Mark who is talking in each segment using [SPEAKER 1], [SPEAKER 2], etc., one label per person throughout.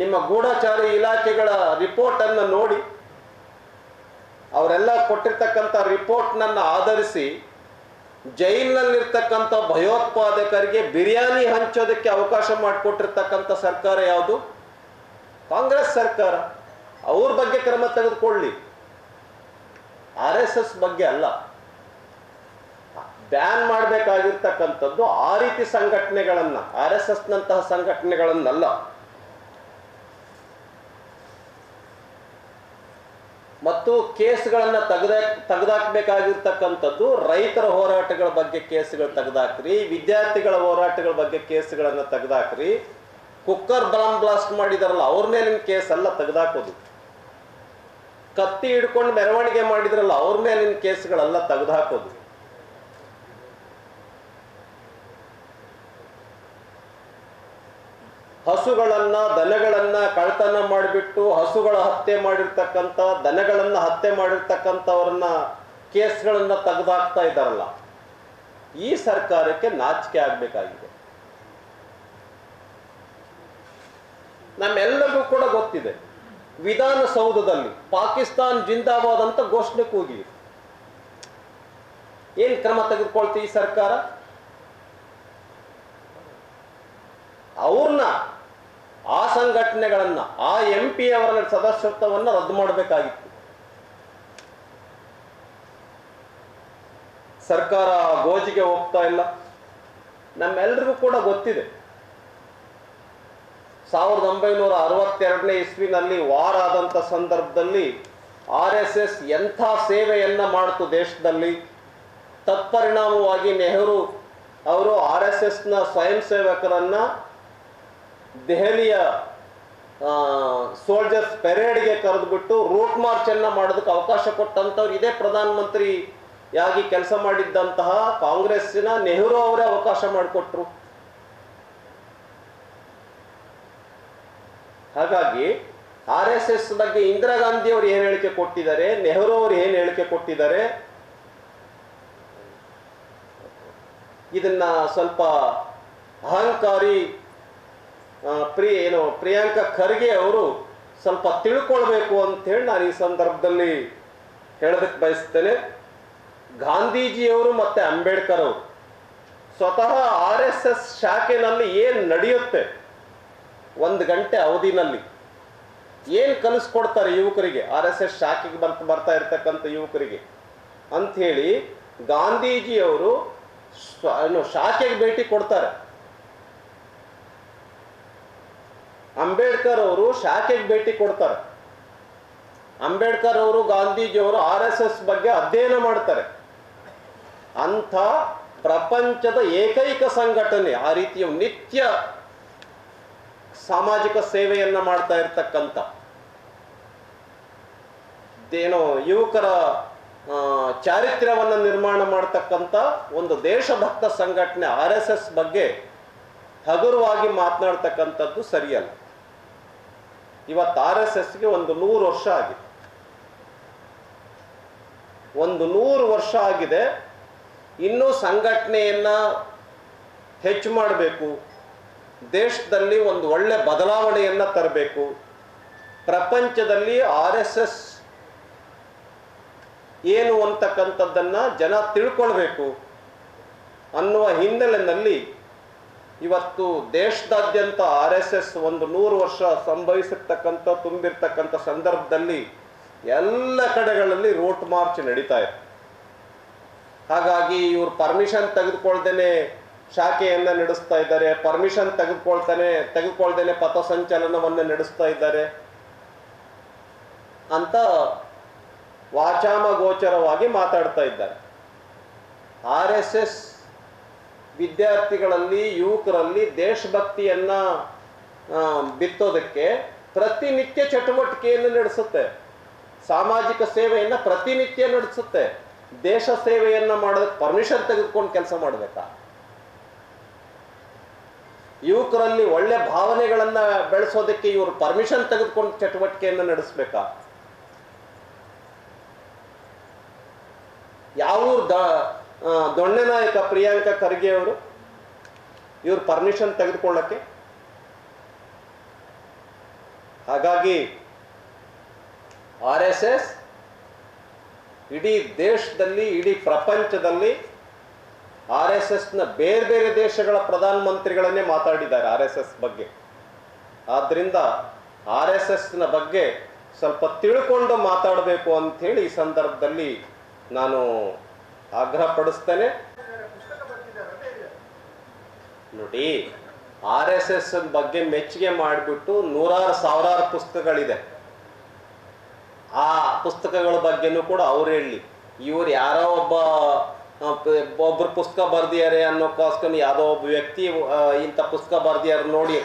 [SPEAKER 1] ನಿಮ್ಮ ಗೂಢಚಾರಿ ಇಲಾಖೆಗಳ ರಿಪೋರ್ಟನ್ನು ನೋಡಿ, ಅವರೆಲ್ಲ ಕೊಟ್ಟಿರ್ತಕ್ಕಂಥ ರಿಪೋರ್ಟ್ನನ್ನು ಆಧರಿಸಿ ಜೈಲಿನಲ್ಲಿರ್ತಕ್ಕಂಥ ಭಯೋತ್ಪಾದಕರಿಗೆ ಬಿರಿಯಾನಿ ಹಂಚೋದಕ್ಕೆ ಅವಕಾಶ ಮಾಡಿಕೊಟ್ಟಿರ್ತಕ್ಕಂಥ ಸರ್ಕಾರ ಯಾವುದು? ಕಾಂಗ್ರೆಸ್ ಸರ್ಕಾರ. ಅವ್ರ ಬಗ್ಗೆ ಕ್ರಮ ತೆಗೆದುಕೊಳ್ಳಿ. ಆರ್ ಎಸ್ ಎಸ್ ಬಗ್ಗೆ ಅಲ್ಲ. ಬ್ಯಾನ್ ಮಾಡಬೇಕಾಗಿರ್ತಕ್ಕಂಥದ್ದು ಆ ರೀತಿ ಸಂಘಟನೆಗಳನ್ನ, ಆರ್ ಎಸ್ ಎಸ್ನಂತಹ ಸಂಘಟನೆಗಳನ್ನಲ್ಲ. ಮತ್ತು ಕೇಸ್ಗಳನ್ನು ತೆಗೆದ, ತೆಗೆದಾಕ್ಬೇಕಾಗಿರ್ತಕ್ಕಂಥದ್ದು ರೈತರ ಹೋರಾಟಗಳ ಬಗ್ಗೆ ಕೇಸ್ಗಳು ತೆಗೆದಾಕ್ರಿ, ವಿದ್ಯಾರ್ಥಿಗಳ ಹೋರಾಟಗಳ ಬಗ್ಗೆ ಕೇಸ್ಗಳನ್ನು ತೆಗೆದಾಕ್ರಿ. ಕುಕ್ಕರ್ ಬಾಂಬ್ ಬ್ಲಾಸ್ಟ್ ಮಾಡಿದಾರಲ್ಲ, ಅವ್ರ ಮೇಲಿನ ಕೇಸ್ ಎಲ್ಲ ತೆಗೆದಾಕೋದು. ಕತ್ತಿ ಹಿಡ್ಕೊಂಡು ಮೆರವಣಿಗೆ ಮಾಡಿದ್ರಲ್ಲ, ಅವ್ರ ಮೇಲಿನ ಕೇಸ್ಗಳೆಲ್ಲ ತೆಗೆದುಹಾಕೋದು ಹಸುಗಳನ್ನ, ದನಗಳನ್ನ ಕಳ್ತನ ಮಾಡಿಬಿಟ್ಟು ಹಸುಗಳ ಹತ್ಯೆ ಮಾಡಿರ್ತಕ್ಕಂಥ, ದನಗಳನ್ನ ಹತ್ಯೆ ಮಾಡಿರ್ತಕ್ಕಂಥವ್ರನ್ನ ಕೇಸ್ಗಳನ್ನ ತೆಗೆದಾಕ್ತಾ ಇದ್ದಾರಲ್ಲ, ಈ ಸರ್ಕಾರಕ್ಕೆ ನಾಚಿಕೆ ಆಗ್ಬೇಕಾಗಿದೆ. ನಮ್ಮೆಲ್ಲರಿಗೂ ಕೂಡ ಗೊತ್ತಿದೆ, ವಿಧಾನಸೌಧದಲ್ಲಿ ಪಾಕಿಸ್ತಾನ್ ಜಿಂದಾಬಾದ್ ಅಂತ ಘೋಷಣೆ ಕೂಗಿದೆ ಏನ್ ಕ್ರಮ ತೆಗೆದುಕೊಳ್ತೀವಿ ಈ ಸರ್ಕಾರ? ಅವ್ರನ್ನ ಆ ಸಂಘಟನೆಗಳನ್ನ, ಆ ಎಂ ಪಿ ಅವರ ಸದಸ್ಯತ್ವವನ್ನು ರದ್ದು ಮಾಡಬೇಕಾಗಿತ್ತು. ಸರ್ಕಾರ ಗೋಜಿಗೆ ಹೋಗ್ತಾ ಇಲ್ಲ. ನಮ್ಮೆಲ್ರಿಗೂ ಕೂಡ ಗೊತ್ತಿದೆ. ಸಾವಿರದ ಒಂಬೈನೂರ ಅರವತ್ತೆರಡನೇ ಇಸ್ವಿನಲ್ಲಿ ವಾರ ಆದಂಥ ಸಂದರ್ಭದಲ್ಲಿ ಆರ್ ಎಸ್ ಎಸ್ ಎಂಥ ಸೇವೆಯನ್ನ ಮಾಡ್ತು ದೇಶದಲ್ಲಿ. ತತ್ಪರಿಣಾಮವಾಗಿ ನೆಹರು ಅವರು ಆರ್ ಎಸ್ ಎಸ್ನ ಸ್ವಯಂ ಸೇವಕರನ್ನ ದೆಹಲಿಯ ಸೋಲ್ಜರ್ಸ್ ಪೆರೇಡ್ಗೆ ಕರೆದುಬಿಟ್ಟು ರೂಟ್ ಮಾರ್ಚ್ ಅನ್ನ ಮಾಡೋದಕ್ಕೆ ಅವಕಾಶ ಕೊಟ್ಟಂತವ್ರು ಇದೇ ಪ್ರಧಾನಮಂತ್ರಿ ಯಾಗಿ ಕೆಲಸ ಮಾಡಿದ್ದಂತಹ ಕಾಂಗ್ರೆಸ್ಸಿನ ನೆಹರು ಅವರೇ ಅವಕಾಶ ಮಾಡಿಕೊಟ್ರು. ಹಾಗಾಗಿ ಆರ್ ಎಸ್ ಎಸ್ ಬಗ್ಗೆ ಇಂದಿರಾ ಗಾಂಧಿ ಅವರು ಏನ್ ಹೇಳಿಕೆ ಕೊಟ್ಟಿದ್ದಾರೆ, ನೆಹರು ಅವರು ಏನ್ ಹೇಳಿಕೆ ಕೊಟ್ಟಿದ್ದಾರೆ, ಇದನ್ನ ಸ್ವಲ್ಪ ಅಹಂಕಾರಿ ಆ, ಪ್ರಿ ಏನು ಪ್ರಿಯಾಂಕ ಖರ್ಗೆ ಅವರು ಸ್ವಲ್ಪ ತಿಳ್ಕೊಳ್ಬೇಕು ಅಂತ ಹೇಳಿ ನಾನು ಈ ಸಂದರ್ಭದಲ್ಲಿ ಹೇಳೋದಕ್ಕೆ ಬಯಸ್ತೇನೆ. ಗಾಂಧೀಜಿಯವರು ಮತ್ತೆ ಅಂಬೇಡ್ಕರ್ ಅವರು ಸ್ವತಃ ಆರ್ ಎಸ್ ಎಸ್ ಶಾಖೆನಲ್ಲಿ ಏನು ನಡೆಯುತ್ತೆ ಒಂದು ಗಂಟೆ ಅವಧಿನಲ್ಲಿ ಏನು ಕಲಿಸ್ಕೊಡ್ತಾರೆ ಯುವಕರಿಗೆ? ಆರ್ ಎಸ್ ಎಸ್ ಶಾಖೆಗೆ ಬರ್ತ ಬರ್ತಾ ಇರ್ತಕ್ಕಂಥ ಯುವಕರಿಗೆ ಅಂಥೇಳಿ ಗಾಂಧೀಜಿಯವರು ಶಾಖೆಗೆ ಭೇಟಿ ಕೊಡ್ತಾರೆ. ಅಂಬೇಡ್ಕರ್ ಅವರು ಶಾಖೆಗೆ ಭೇಟಿ ಕೊಡ್ತಾರೆ. ಅಂಬೇಡ್ಕರ್ ಅವರು ಗಾಂಧೀಜಿಯವರು ಆರ್ ಎಸ್ ಎಸ್ ಬಗ್ಗೆ ಅಧ್ಯಯನ ಮಾಡ್ತಾರೆ. ಅಂಥ ಪ್ರಪಂಚದ ಏಕೈಕ ಸಂಘಟನೆ, ಆ ರೀತಿಯ ನಿತ್ಯ ಸಾಮಾಜಿಕ ಸೇವೆಯನ್ನ ಮಾಡ್ತಾ ಇರ್ತಕ್ಕಂಥ. ಏನೋ ಯುವಕರ ಚಾರಿತ್ರ್ಯವನ್ನ ನಿರ್ಮಾಣ ಮಾಡ್ತಕ್ಕಂಥ ಒಂದು ದೇಶಭಕ್ತ ಸಂಘಟನೆ ಆರ್ ಎಸ್ ಎಸ್ ಬಗ್ಗೆ ಹಗುರವಾಗಿ ಮಾತನಾಡ್ತಕ್ಕಂಥದ್ದು ಸರಿಯಲ್ಲ. ಇವತ್ತು ಆರ್ ಎಸ್ ಎಸ್ಗೆ ಒಂದು ನೂರು ವರ್ಷ ಆಗಿದೆ. ಒಂದು ನೂರು ವರ್ಷ ಆಗಿದೆ. ಇನ್ನೂ ಸಂಘಟನೆಯನ್ನ ಹೆಚ್ಚು ಮಾಡಬೇಕು. ದೇಶದಲ್ಲಿ ಒಂದು ಒಳ್ಳೆ ಬದಲಾವಣೆಯನ್ನು ತರಬೇಕು. ಪ್ರಪಂಚದಲ್ಲಿ ಆರ್ ಎಸ್ ಎಸ್ ಏನು ಅಂತಕ್ಕಂಥದ್ದನ್ನು ಜನ ತಿಳ್ಕೊಳ್ಬೇಕು ಅನ್ನುವ ಹಿನ್ನೆಲೆಯಲ್ಲಿ ಇವತ್ತು ದೇಶದಾದ್ಯಂತ ಆರ್ ಎಸ್ ಎಸ್ ಒಂದು ನೂರು ವರ್ಷ ಸಂಭವಿಸಿರ್ತಕ್ಕಂಥ, ತುಂಬಿರ್ತಕ್ಕಂಥ ಸಂದರ್ಭದಲ್ಲಿ ಎಲ್ಲ ಕಡೆಗಳಲ್ಲಿ ರೂಟ್ ಮಾರ್ಚ್ ನಡೀತಾ ಇದೆ. ಹಾಗಾಗಿ ಇವರು ಪರ್ಮಿಷನ್ ತೆಗೆದುಕೊಳ್ದೇನೆ ಶಾಖೆಯನ್ನು ನಡೆಸ್ತಾ ಇದ್ದಾರೆ ಪರ್ಮಿಷನ್ ತೆಗೆದುಕೊಳ್ತಾನೆ, ತೆಗೆದುಕೊಳ್ದೇನೆ ಪಥಸಂಚಲನವನ್ನು ನಡೆಸ್ತಾ ಇದ್ದಾರೆ ಅಂತ ವಾಚಾಮ ಗೋಚರವಾಗಿ ಮಾತಾಡ್ತಾ ಇದ್ದಾರೆ. ಆರ್ ಎಸ್ ಎಸ್ ವಿದ್ಯಾರ್ಥಿಗಳಲ್ಲಿ, ಯುವಕರಲ್ಲಿ ದೇಶಭಕ್ತಿಯನ್ನ ಬಿತ್ತೋದಕ್ಕೆ ಪ್ರತಿನಿತ್ಯ ಚಟುವಟಿಕೆಯನ್ನು ನಡೆಸುತ್ತೆ. ಸಾಮಾಜಿಕ ಸೇವೆಯನ್ನ ಪ್ರತಿನಿತ್ಯ ನಡೆಸುತ್ತೆ. ದೇಶ ಸೇವೆಯನ್ನ ಮಾಡೋದಕ್ಕೆ ಪರ್ಮಿಷನ್ ತೆಗೆದುಕೊಂಡು ಕೆಲಸ ಮಾಡಬೇಕಾ? ಯುವಕರಲ್ಲಿ ಒಳ್ಳೆ ಭಾವನೆಗಳನ್ನ ಬೆಳೆಸೋದಕ್ಕೆ ಇವರು ಪರ್ಮಿಷನ್ ತೆಗೆದುಕೊಂಡು ಚಟುವಟಿಕೆಯನ್ನು ನಡೆಸಬೇಕಾ ಯಾವ ದ ಆ, ದೊಣ್ಣೆ ನಾಯಕ ಪ್ರಿಯಾಂಕ ಖರ್ಗೆ ಅವರು, ಇವರು ಪರ್ಮಿಷನ್ ತೆಗೆದುಕೊಳ್ಳಕ್ಕೆ. ಹಾಗಾಗಿ, ಆರ್ ಎಸ್ ಎಸ್ ಇಡೀ ದೇಶದಲ್ಲಿ, ಇಡೀ ಪ್ರಪಂಚದಲ್ಲಿ ಆರ್ ಎಸ್ ಎಸ್ನ ಬೇರೆ ಬೇರೆ ದೇಶಗಳ ಪ್ರಧಾನಮಂತ್ರಿಗಳನ್ನೇ ಮಾತಾಡಿದ್ದಾರೆ ಆರ್ ಎಸ್ ಎಸ್ ಬಗ್ಗೆ. ಆದ್ದರಿಂದ ಆರ್ ಎಸ್ ಎಸ್ನ ಬಗ್ಗೆ ಸ್ವಲ್ಪ ತಿಳ್ಕೊಂಡು ಮಾತಾಡಬೇಕು ಅಂಥೇಳಿ ಈ ಸಂದರ್ಭದಲ್ಲಿ ನಾನು ಆಗ್ರಹ ಪಡಿಸ್ತಾನೆ. ನೋಡಿ, ಆರ್ ಎಸ್ ಎಸ್ ಬಗ್ಗೆ ಮೆಚ್ಚುಗೆ ಮಾಡಿಬಿಟ್ಟು ನೂರಾರು ಸಾವಿರಾರು ಪುಸ್ತಕಗಳಿದೆ. ಆ ಪುಸ್ತಕಗಳ ಬಗ್ಗೆನೂ ಕೂಡ ಅವ್ರು ಹೇಳಿ. ಇವ್ರು ಯಾರೋ ಒಬ್ಬ ಒಬ್ರು ಪುಸ್ತಕ ಬರ್ದಿದ್ದಾರೆ ಅನ್ನೋಕ್ಕೋಸ್ಕರ ಯಾವುದೋ ಒಬ್ಬ ವ್ಯಕ್ತಿ ಇಂಥ ಪುಸ್ತಕ ಬರ್ದಿದ್ದಾರೆ ನೋಡಿ,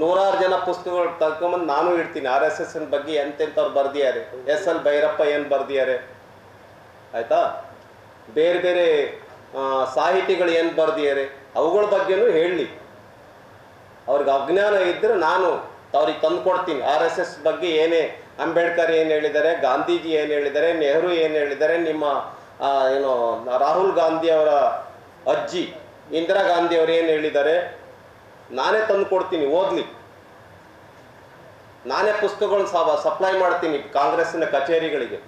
[SPEAKER 1] ನೂರಾರು ಜನ ಪುಸ್ತಕಗಳು ತಗೊಂಬಂದು ನಾನು ಇಡ್ತೀನಿ. ಆರ್ ಎಸ್ ಎಸ್ ಬಗ್ಗೆ ಎಂತೆಂಥವ್ರು ಬರ್ದಿದ್ದಾರೆ? ಎಸ್ ಎಲ್ ಭೈರಪ್ಪ ಏನು ಬರ್ದಿದ್ದಾರೆ? ಆಯ್ತಾ? ಬೇರೆ ಬೇರೆ ಸಾಹಿತಿಗಳು ಏನು ಬರ್ದಿದ್ದಾರೆ, ಅವುಗಳ ಬಗ್ಗೆನೂ ಹೇಳಲಿ ಅವ್ರಿಗೆ ಅಜ್ಞಾನ ಇದ್ದರೆ ನಾನು ಅವ್ರಿಗೆ ತಂದು ಕೊಡ್ತೀನಿ ಆರ್ ಎಸ್ ಎಸ್ ಬಗ್ಗೆ ಏನೇ, ಅಂಬೇಡ್ಕರ್ ಏನು ಹೇಳಿದ್ದಾರೆ, ಗಾಂಧೀಜಿ ಏನು ಹೇಳಿದ್ದಾರೆ, ನೆಹರು ಏನು ಹೇಳಿದ್ದಾರೆ, ನಿಮ್ಮ ಏನು, ರಾಹುಲ್ ಗಾಂಧಿ ಅವರ ಅಜ್ಜಿ, ಇಂದಿರಾ ಗಾಂಧಿ ಅವರು ಏನು ಹೇಳಿದ್ದಾರೆ, ನಾನೇ ತಂದು ಕೊಡ್ತೀನಿ ಓದಲಿ. ನಾನೇ ಪುಸ್ತಕಗಳನ್ನ ಸಪ್ಲೈ ಮಾಡ್ತೀನಿ ಕಾಂಗ್ರೆಸ್ಸಿನ ಕಚೇರಿಗಳಿಗೆ.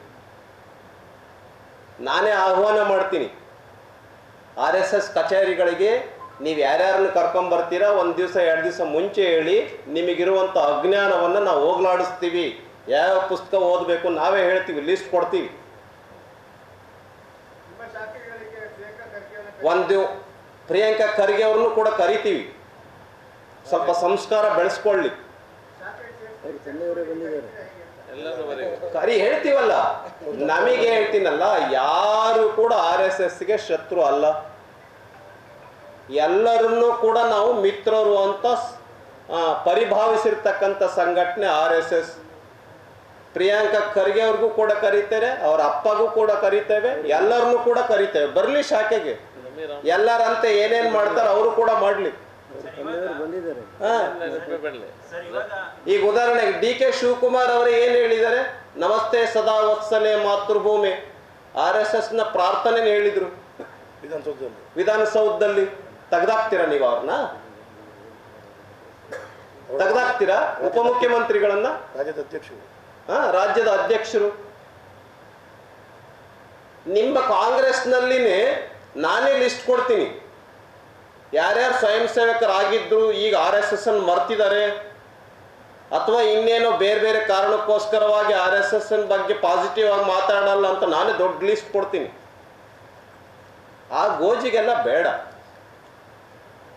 [SPEAKER 1] ನಾನೇ ಆಹ್ವಾನ ಮಾಡ್ತೀನಿ. ಆರ್ ಎಸ್ ಎಸ್ ಕಚೇರಿಗಳಿಗೆ ನೀವು ಯಾರ್ಯಾರನ್ನು ಕರ್ಕೊಂಬರ್ತೀರಾ ಒಂದು ದಿವಸ ಎರಡು ದಿವಸ ಮುಂಚೆ ಹೇಳಿ ನಿಮಗಿರುವಂಥ ಅಜ್ಞಾನವನ್ನು ನಾವು ಹೋಗ್ಲಾಡಿಸ್ತೀವಿ. ಯಾವ ಪುಸ್ತಕ ಓದಬೇಕು ನಾವೇ ಹೇಳ್ತೀವಿ ಲಿಸ್ಟ್ ಕೊಡ್ತೀವಿ. ಒಂದು ಪ್ರಿಯಾಂಕಾ ಖರ್ಗೆ ಅವ್ರನ್ನೂ ಕೂಡ ಕರಿತೀವಿ. ಸ್ವಲ್ಪ ಸಂಸ್ಕಾರ ಬೆಳೆಸ್ಕೊಳ್ಳಿ. ಕರಿ ಹೇಳ್ತೀವಲ್ಲ. ನಮಗೆ ಹೇಳ್ತೀನಲ್ಲ, ಯಾರು ಕೂಡ ಆರ್ ಎಸ್ ಎಸ್ಗೆ ಶತ್ರು ಅಲ್ಲ. ಎಲ್ಲರನ್ನೂ ಕೂಡ ನಾವು ಮಿತ್ರರು ಅಂತ ಪರಿಭಾವಿಸಿರ್ತಕ್ಕಂಥ ಸಂಘಟನೆ R S S Priyanka Kharge ಅವ್ರಿಗೂ ಕೂಡ ಕರೀತಾರೆ ಅವ್ರ ಅಪ್ಪಗೂ ಕೂಡ ಕರಿತೇವೆ, ಎಲ್ಲರನ್ನೂ ಕೂಡ ಕರಿತೇವೆ. ಬರಲಿ ಶಾಖೆಗೆ. ಎಲ್ಲರಂತೆ ಏನೇನು ಮಾಡ್ತಾರೆ ಅವರು ಕೂಡ ಮಾಡ್ಲಿ. ಈಗ ಉದಾಹರಣೆಗೆ ಡಿ ಕೆ ಶಿವಕುಮಾರ್ ಅವರು ಏನು ಹೇಳಿದ್ದಾರೆ? ನಮಸ್ತೆ ಸದಾ ವತ್ಸಲೆ ಮಾತೃಭೂಮಿ. ಆರ್ ಎಸ್ ಎಸ್ನ ಪ್ರಾರ್ಥನೆ ಹೇಳಿದ್ರು.
[SPEAKER 2] ವಿಧಾನಸೌಧದಲ್ಲಿ.
[SPEAKER 1] ವಿಧಾನಸೌಧದಲ್ಲಿ ತೆಗ್ದಾಕ್ತೀರಾ ನೀವು ಅವ್ರನ್ನ? ತೆಗ್ದಾಕ್ತೀರಾ? ಉಪಮುಖ್ಯಮಂತ್ರಿಗಳನ್ನ?
[SPEAKER 2] ರಾಜ್ಯದ ಅಧ್ಯಕ್ಷರು
[SPEAKER 1] ಹಾ, ರಾಜ್ಯದ ಅಧ್ಯಕ್ಷರು. ನಿಮ್ಮ ಕಾಂಗ್ರೆಸ್ನಲ್ಲಿನೇ ನಾನೇ ಲಿಸ್ಟ್ ಕೊಡ್ತೀನಿ. ಯಾರ್ಯಾರು ಸ್ವಯಂ ಸೇವಕರಾಗಿದ್ರು ಈಗ ಆರ್ ಎಸ್ ಎಸ್ ಅನ್ನು ಮರ್ತಿದ್ದಾರೆ? ಅಥವಾ ಇನ್ನೇನೋ ಬೇರೆ ಬೇರೆ ಕಾರಣಕ್ಕೋಸ್ಕರವಾಗಿ ಆರ್ ಎಸ್ ಎಸ್ ಬಗ್ಗೆ ಪಾಸಿಟಿವ್ ಆಗಿ ಮಾತಾಡಲ್ಲ ಅಂತ ನಾನೇ ದೊಡ್ಡ ಲಿಸ್ಟ್ ಕೊಡ್ತೀನಿ. ಆ ಗೋಜಿಗೆಲ್ಲ ಬೇಡ.